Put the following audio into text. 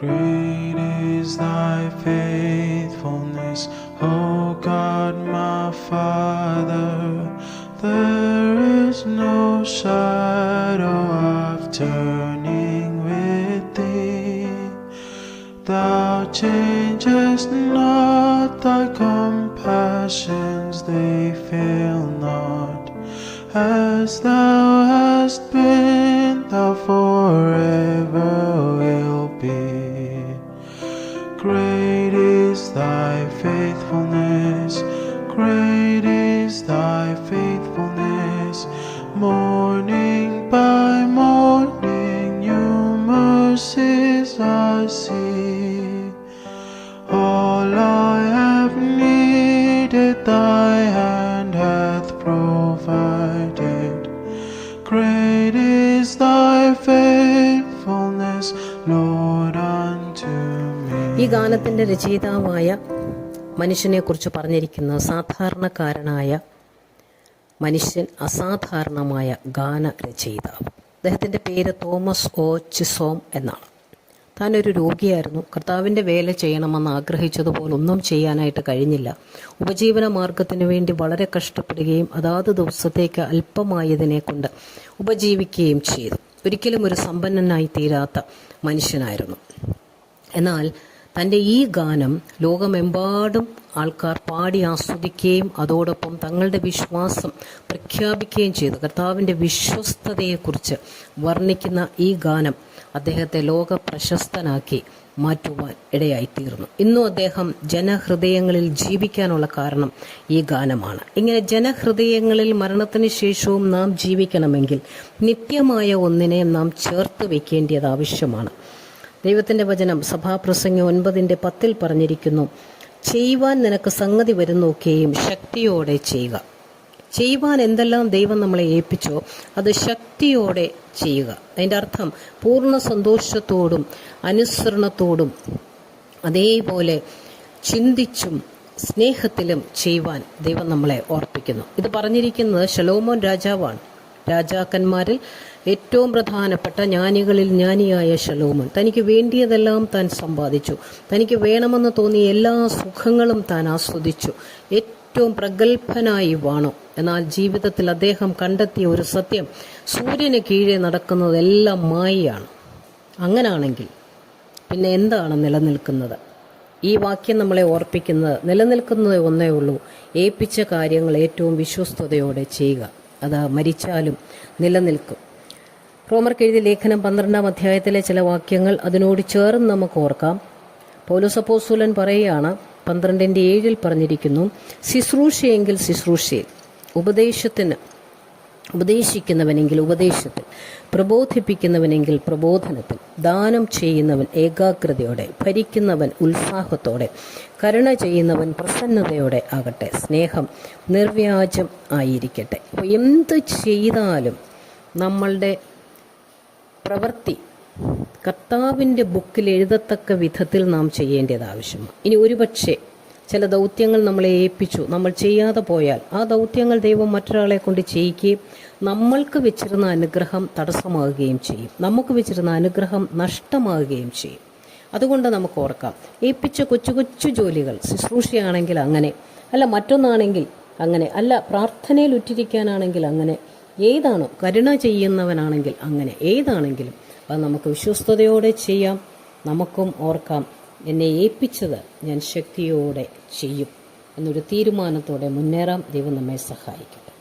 Great is thy faithfulness, O God my Father. There is no shadow of turning with thee. Thou changest not thy compassions, they fail not. As thou hast been, Great is thy faithfulness, great is thy faithfulness. Morning by ഈ ഗാനത്തിന്റെ രചയിതാവായ മനുഷ്യനെക്കുറിച്ച് പറഞ്ഞിരിക്കുന്ന സാധാരണക്കാരനായ മനുഷ്യൻ അസാധാരണമായ ഗാന രചയിതാവ്. അദ്ദേഹത്തിന്റെ പേര് തോമസ് ഒ. ചിസോം എന്നാണ്. താനൊരു രോഗിയായിരുന്നു. കർത്താവിന്റെ വേല ചെയ്യണമെന്ന് ആഗ്രഹിച്ചതുപോലെ ഒന്നും ചെയ്യാനായിട്ട് കഴിഞ്ഞില്ല. ഉപജീവന മാർഗത്തിന് വേണ്ടി വളരെ കഷ്ടപ്പെടുകയും അതാത് ദിവസത്തേക്ക് അല്പമായതിനെ കൊണ്ട് ഉപജീവിക്കുകയും ചെയ്തു. ഒരിക്കലും ഒരു സമ്പന്നനായി തീരാത്ത മനുഷ്യനായിരുന്നു. എന്നാൽ തന്റെ ഈ ഗാനം ലോകമെമ്പാടും ആൾക്കാർ പാടി ആസ്വദിക്കുകയും അതോടൊപ്പം തങ്ങളുടെ വിശ്വാസം പ്രഖ്യാപിക്കുകയും ചെയ്തു. കർത്താവിന്റെ വിശ്വസ്തതയെക്കുറിച്ച് വർണിക്കുന്ന ഈ ഗാനം അദ്ദേഹത്തെ ലോക പ്രശസ്തനാക്കി മാറ്റുവാൻ ഇടയായിത്തീർന്നു. ഇന്നും അദ്ദേഹം ജനഹൃദയങ്ങളിൽ ജീവിക്കാനുള്ള കാരണം ഈ ഗാനമാണ്. ഇങ്ങനെ ജനഹൃദയങ്ങളിൽ മരണത്തിന് ശേഷവും നാം ജീവിക്കണമെങ്കിൽ നിത്യമായ ഒന്നിനെ നാം ചേർത്ത് വെക്കേണ്ടത് ആവശ്യമാണ്. ദൈവത്തിന്റെ വചനം സഭാപ്രസംഗം ഒൻപതിന്റെ പത്തിൽ പറഞ്ഞിരിക്കുന്നു. ചെയ്യുവാൻ നിനക്ക് സംഗതി വരുന്നൊക്കെയും ശക്തിയോടെ ചെയ്യുക. ചെയ്യുവാൻ എന്തെല്ലാം ദൈവം നമ്മളെ ഏൽപ്പിച്ചോ അത് ശക്തിയോടെ ചെയ്യുക. അതിന്റെ അർത്ഥം പൂർണ സന്തോഷത്തോടും അനുസരണത്തോടും അതേപോലെ ചിന്തിച്ചും സ്നേഹത്തിലും ചെയ്യുവാൻ ദൈവം നമ്മളെ ഓർപ്പിക്കുന്നു. ഇത് പറഞ്ഞിരിക്കുന്നത് ശലോമോൻ രാജാവാണ്. രാജാക്കന്മാരിൽ ഏറ്റവും പ്രധാനപ്പെട്ട ജ്ഞാനികളിൽ ജ്ഞാനിയായ ശലോമൻ. തനിക്ക് വേണ്ടിയതെല്ലാം താൻ സമ്പാദിച്ചു. തനിക്ക് വേണമെന്ന് തോന്നിയ എല്ലാ സുഖങ്ങളും താൻ ആസ്വദിച്ചു. ഏറ്റവും പ്രഗത്ഭനായി വാണു. എന്നാൽ ജീവിതത്തിൽ അദ്ദേഹം കണ്ടെത്തിയ ഒരു സത്യം സൂര്യന് കീഴെ നടക്കുന്നതെല്ലാം മായയാണ്. അങ്ങനാണെങ്കിൽ പിന്നെ എന്താണ് നിലനിൽക്കുന്നത്? ഈ വാക്യം നമ്മളെ ഓർപ്പിക്കുന്നത് നിലനിൽക്കുന്നത് ഒന്നേ ഉള്ളൂ. ഏൽപ്പിച്ച കാര്യങ്ങൾ ഏറ്റവും വിശ്വസ്തയോടെ ചെയ്യുക. അത് മരിച്ചാലും നിലനിൽക്കും. റോമർക്ക് എഴുതിയ ലേഖനം പന്ത്രണ്ടാം അധ്യായത്തിലെ ചില വാക്യങ്ങൾ അതിനോട് ചേർന്ന് നമുക്ക് ഓർക്കാം. പൗലോസപ്പോസൂലൻ പറയുകയാണ് പന്ത്രണ്ടിന്റെ ഏഴിൽ പറഞ്ഞിരിക്കുന്നു ശുശ്രൂഷയെങ്കിൽ ശുശ്രൂഷയിൽ ഉപദേശത്തിന് ഉപദേശിക്കുന്നവനെങ്കിൽ ഉപദേശത്തിൽ പ്രബോധിപ്പിക്കുന്നവനെങ്കിൽ പ്രബോധനത്തിൽ ദാനം ചെയ്യുന്നവൻ ഏകാഗ്രതയോടെ ഭരിക്കുന്നവൻ ഉത്സാഹത്തോടെ കരുണ ചെയ്യുന്നവൻ പ്രസന്നതയോടെ ആകട്ടെ സ്നേഹം നിർവ്യാജം ആയിരിക്കട്ടെ. അപ്പോൾ എന്ത് ചെയ്താലും നമ്മളുടെ പ്രവൃത്തി കർത്താവിന്റെ ബുക്കിൽ എഴുതത്തക്ക വിധത്തിൽ നാം ചെയ്യേണ്ടത് ആവശ്യമാണ്. ഇനി ഒരുപക്ഷെ ചില ദൗത്യങ്ങൾ നമ്മളെ ഏൽപ്പിച്ചു. നമ്മൾ ചെയ്യാതെ പോയാൽ ആ ദൗത്യങ്ങൾ ദൈവം മറ്റൊരാളെ കൊണ്ട് ചെയ്യിക്കുകയും നമ്മൾക്ക് വെച്ചിരുന്ന അനുഗ്രഹം തടസ്സമാകുകയും ചെയ്യും. നമുക്ക് വെച്ചിരുന്ന അനുഗ്രഹം നഷ്ടമാകുകയും ചെയ്യും. അതുകൊണ്ട് നമുക്ക് ഓർക്കാം. ഏൽപ്പിച്ച കൊച്ചു കൊച്ചു ജോലികൾ ശുശ്രൂഷയാണെങ്കിൽ അങ്ങനെ അല്ല മറ്റൊന്നാണെങ്കിൽ അങ്ങനെ അല്ല പ്രാർത്ഥനയിൽ ഉറ്റിരിക്കാനാണെങ്കിൽ അങ്ങനെ ഏതാണോ കരുണ ചെയ്യുന്നവനാണെങ്കിൽ അങ്ങനെ ഏതാണെങ്കിലും അത് നമുക്ക് വിശ്വസ്തയോടെ ചെയ്യാം. നമുക്കും ഓർക്കാം. എന്നെ ഏൽപ്പിച്ചത് ഞാൻ ശക്തിയോടെ ചെയ്യും. എന്നൊരു തീരുമാനത്തോടെ മുന്നേറാം. ദൈവം നമ്മെ സഹായിക്കട്ടെ.